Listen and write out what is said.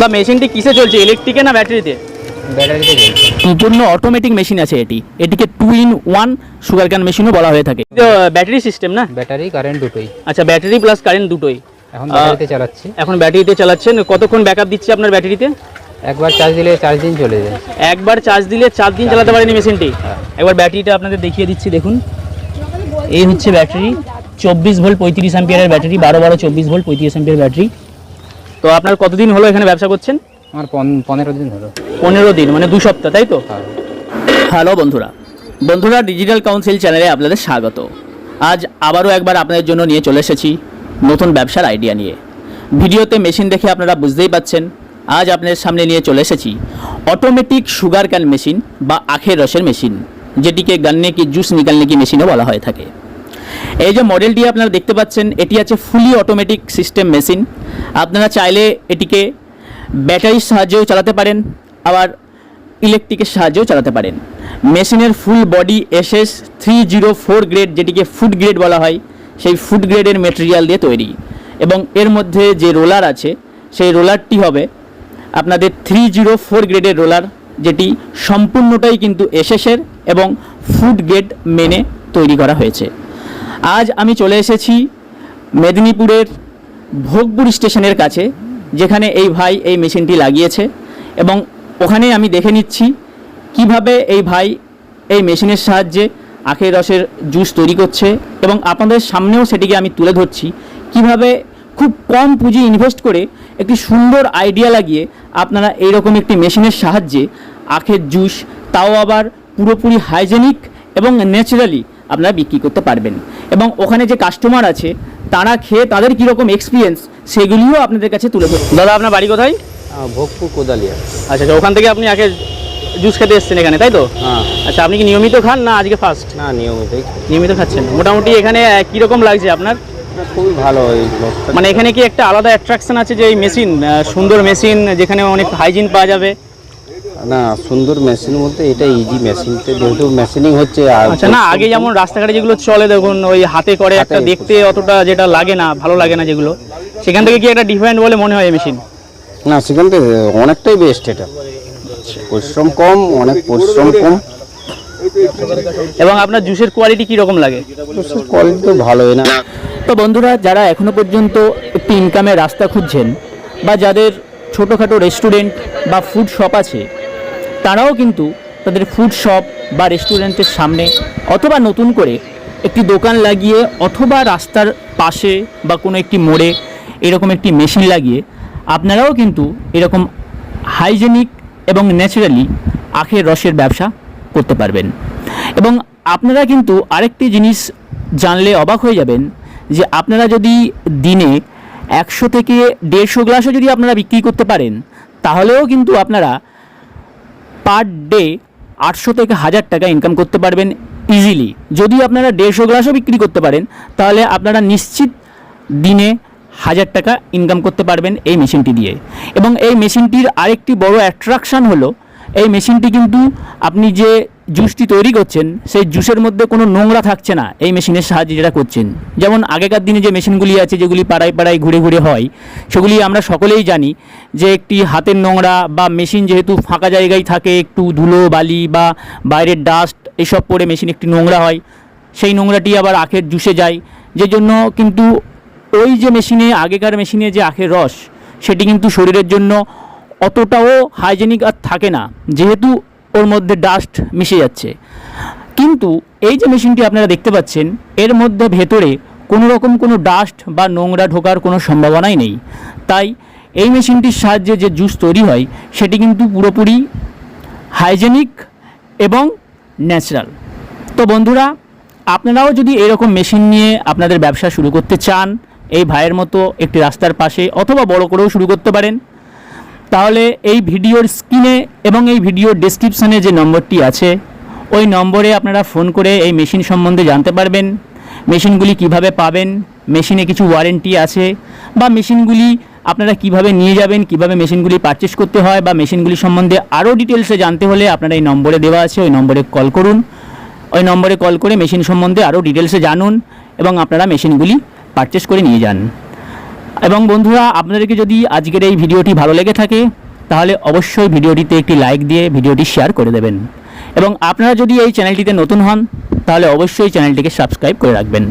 বা মেশিনটি কিসে চলছে? ইলেকট্রিকে না ব্যাটারিতে ব্যাটারিতে চলছে। সম্পূর্ণ অটোমেটিক মেশিন আছে এটি? এটিকে two in one sugar cane মেশিনও বলা হয়ে থাকে। ব্যাটারি সিস্টেম না? ব্যাটারি কারেন্ট দুটোই। আচ্ছা ব্যাটারি প্লাস কারেন্ট দুটোই। এখন ব্যাটারিতে চালাচ্ছি। এখন ব্যাটারিতে চালাচ্ছেন। কতক্ষণ ব্যাকআপ দিচ্ছে আপনার ব্যাটারিতে একবার চার্জ দিলে চার দিন চলে যায়। একবার চার্জ দিলে চার দিন চালাতে পারেন মেশিনটি একবার ব্যাটারিটা আপনাদের দেখিয়ে দিচ্ছি দেখুন। এই হচ্ছে ব্যাটারি চব্বিশ ভোল্ট পঁয়ত্রিশ অ্যাম্পিয়ারের ব্যাটারি বারো বারো চব্বিশ ভোল্ট পঁয়ত্রিশ অ্যাম্পিয়ার ব্যাটারি তো আপনার কতদিন হলো এখানে ব্যবসা করছেন? আমার পনেরো দিন হলো। পনেরো দিন মানে দু সপ্তাহ তাই তো? হ্যাঁ। হ্যালো বন্ধুরা বন্ধুরা ডিজিটাল কাউন্সিল চ্যানেলে আপনাদের স্বাগত। আজ আবারও একবার আপনাদের জন্য নিয়ে চলে এসেছি নতুন ব্যবসার আইডিয়া নিয়ে। ভিডিওতে মেশিন দেখে আপনারা বুঝতেই পাচ্ছেন আজ আপনাদের সামনে নিয়ে চলে এসেছি অটোমেটিক সুগার ক্যান মেশিন বা আখের রসের মেশিন যেটিকে গান্নে কি জুস নিকালনে কি মেশিনও বলা হয়ে থাকে। এই যে মডেলটি আপনারা দেখতে পাচ্ছেন, এটি আছে ফুলি অটোমেটিক সিস্টেম মেশিন আপনারা চাইলে এটিকে ব্যাটারির সাহায্যেও চালাতে পারেন, আবার ইলেকট্রিকের সাহায্যেও চালাতে পারেন। মেশিনের full body SS three zero four grade যেটিকে ফুড গ্রেড বলা হয়, সেই ফুড গ্রেডের মেটেরিয়াল দিয়ে তৈরি। এবং এর মধ্যে যে রোলার আছে, সেই রোলারটি হবে আপনাদের থ্রি জিরো ফোর গ্রেডের রোলার যেটি সম্পূর্ণটাই কিন্তু এসএসের এবং ফুড গ্রেড মেনে তৈরি করা হয়েছে। আজ আমি চলে এসেছি মেদিনীপুরের ভোগপুর স্টেশনের কাছে, যেখানে এই ভাই এই মেশিনটি লাগিয়েছে এবং ওখানে আমি দেখে নিচ্ছি কীভাবে এই ভাই এই মেশিনের সাহায্যে আখের রসের জুস তৈরি করছে এবং আপনাদের সামনেও সেটিকে আমি তুলে ধরছি। কীভাবে খুব কম পুঁজি ইনভেস্ট করে একটি সুন্দর আইডিয়া লাগিয়ে আপনারা এইরকম একটি মেশিনের সাহায্যে আখের জুস, তাও আবার পুরোপুরি হাইজেনিক এবং ন্যাচারালি আপনারা বিক্রি করতে পারবেন। এবং ওখানে যে কাস্টমার আছে তারা খেয়ে তাদের কীরকম এক্সপিরিয়েন্স সেগুলিও আপনাদের কাছে তুলে ধরুন দাদা আপনার বাড়ি কোথায়? ভোগপুর কোদালিয়া। আচ্ছা আচ্ছা ওখান থেকে আপনি আগে জুস খেতে এসেছেন এখানে তাই তো? হ্যাঁ। আচ্ছা আপনি কি নিয়মিত খান না আজকে ফার্স্ট না নিয়মিতই খাই। নিয়মিত খাচ্ছেন। মোটামুটি এখানে আহ, কীরকম লাগছে আপনার? খুবই ভালো এই লোকটা মানে এখানে কি একটা আলাদা অ্যাট্রাকশন আছে যে এই মেশিন সুন্দর মেশিন যেখানে অনেক হাইজিন পাওয়া যাবে? না সুন্দর মেশিন বলতে এটা ইজি মেশিনতে যেহেতু মেশিনিং হচ্ছে আর আচ্ছা না আগে যেমন রাস্তাঘাটে যেগুলো চলে দেখুন ওই হাতে করে একটা দেখতে অতটা যেটা লাগে না ভালো লাগে না যেগুলো। সেখান থেকে কি একটা ডিফারেন্ট বলে মনে হয় মেশিন না সেখান থেকে অনেকটাই বেস্ট এটা। পরিশ্রম কম অনেক পরিশ্রম কম। এবং আপনার জুসের কোয়ালিটি কি রকম লাগে? কোয়ালিটি তো ভালোই না। তো বন্ধুরা যারা এখনও পর্যন্ত একটি ইনকামের রাস্তা খুঁজছেন বা যাদের ছোটোখাটো রেস্টুরেন্ট বা ফুড শপ আছে তারাও কিন্তু তাদের ফুড শপ বা রেস্টুরেন্টের সামনে অথবা নতুন করে একটি দোকান লাগিয়ে অথবা রাস্তার পাশে বা কোনো একটি মোড়ে এরকম একটি মেশিন লাগিয়ে আপনারাও কিন্তু এরকম হাইজেনিক এবং ন্যাচারালি আখের রসের ব্যবসা করতে পারবেন। এবং আপনারা কিন্তু আরেকটি জিনিস জানলে অবাক হয়ে যাবেন যে আপনারা যদি দিনে একশো থেকে দেড়শো গ্লাসও যদি আপনারা বিক্রি করতে পারেন, তাহলেও কিন্তু আপনারা পার ডে আটশো থেকে হাজার টাকা ইনকাম করতে পারবেন ইজিলি যদি আপনারা দেড়শো গ্লাসও বিক্রি করতে পারেন, তাহলে আপনারা নিশ্চিত দিনে হাজার টাকা ইনকাম করতে পারবেন এই মেশিনটি দিয়ে। এবং এই মেশিনটির আরেকটি বড় অ্যাট্রাকশান হলো এই মেশিনটি কিন্তু আপনি যে জুসটি তৈরি করছেন, সেই জুসের মধ্যে কোনো নোংরা থাকছে না এই মেশিনের সাহায্যে যেটা করছেন। যেমন আগেকার দিনে যে মেশিনগুলি আছে, যেগুলি পাড়ায় পাড়ায় ঘুরে ঘুরে হয়, সেগুলি আমরা সকলেই জানি যে একটি হাতের নোংরা বা মেশিন যেহেতু ফাঁকা জায়গায় থাকে, একটু ধুলো, বালি বা বাইরের ডাস্ট এসব পরে মেশিন একটি নোংরা হয়, সেই নোংরাটি আবার আখের জুসে যায়। যে জন্য কিন্তু ওই যে মেশিনে, আগেকার মেশিনে যে আখের রস, সেটি কিন্তু শরীরের জন্য অতটাও হাইজেনিক আর থাকে না, যেহেতু ওর মধ্যে ডাস্ট মিশে যাচ্ছে। কিন্তু এই যে মেশিনটি আপনারা দেখতে পাচ্ছেন, এর মধ্যে ভেতরে কোনো রকম কোনো ডাস্ট বা নোংরা ঢোকার কোনো সম্ভাবনাই নেই। তাই এই মেশিনটির সাহায্যে যে জুস তৈরি হয়, সেটি কিন্তু পুরোপুরি হাইজেনিক এবং ন্যাচারাল তো বন্ধুরা, আপনারাও যদি এরকম মেশিন নিয়ে আপনাদের ব্যবসা শুরু করতে চান, এই ভাইয়ের মতো একটি রাস্তার পাশে অথবা বড় করেও শুরু করতে পারেন। তাহলে এই ভিডিওর স্ক্রিনে এবং এই ভিডিওর ডেসক্রিপশানে যে নম্বরটি আছে, ওই নম্বরে আপনারা ফোন করে এই মেশিন সম্বন্ধে জানতে পারবেন। মেশিনগুলি কীভাবে পাবেন মেশিনে কিছু ওয়ারেন্টি আছে বা মেশিনগুলি আপনারা কীভাবে নিয়ে যাবেন, কীভাবে মেশিনগুলি পারচেস করতে হয় বা মেশিনগুলি সম্বন্ধে আরও ডিটেলসে জানতে হলে আপনারা এই নম্বরে দেওয়া আছে, ওই নম্বরে কল করুন। ওই নম্বরে কল করে মেশিন সম্বন্ধে আরও ডিটেলসে জানুন এবং আপনারা মেশিনগুলি পারচেস করে নিয়ে যান। এবং বন্ধুরা, আপনাদেরকে যদি আজকের এই ভিডিওটি ভালো লেগে থাকে, তাহলে অবশ্যই ভিডিওটিতে একটি লাইক দিয়ে ভিডিওটি শেয়ার করে দেবেন। এবং আপনারা যদি এই চ্যানেলটিতে নতুন হন, তাহলে অবশ্যই চ্যানেলটিকে সাবস্ক্রাইব করে রাখবেন।